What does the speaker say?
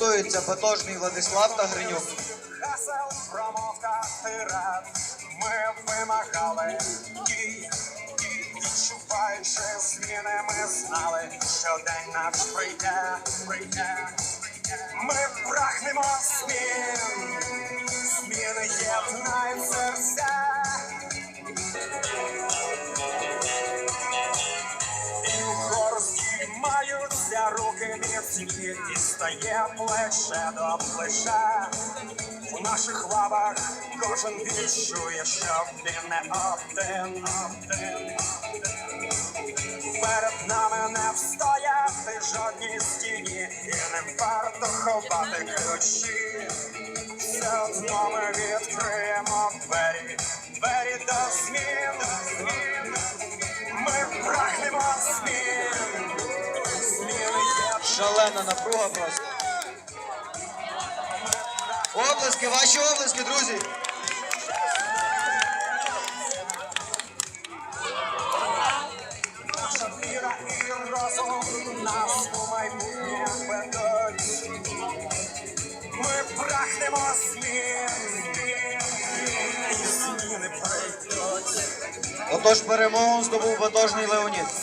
готуються Батожний Владислав та Гринюк. Гасел, промовка, тират. Ми вимагали дій. Відчуваючи зміни, ми знали, що день наш прийде, прийде. Ми прагнемо змін. Зміни єднають руки міцні, і стає плече до плеча. У наших лавах кожен відчує, що він не один. Перед нами не встояти жодній стіні, і не варто ховати ключі. Все одно ми відкриємо двері, двері до змін. Шалена напруга просто. Облески, ваші облески, друзі. Ми прагнемо змін, зміни прийдуть. Отож перемогу здобув Батожний Леонід.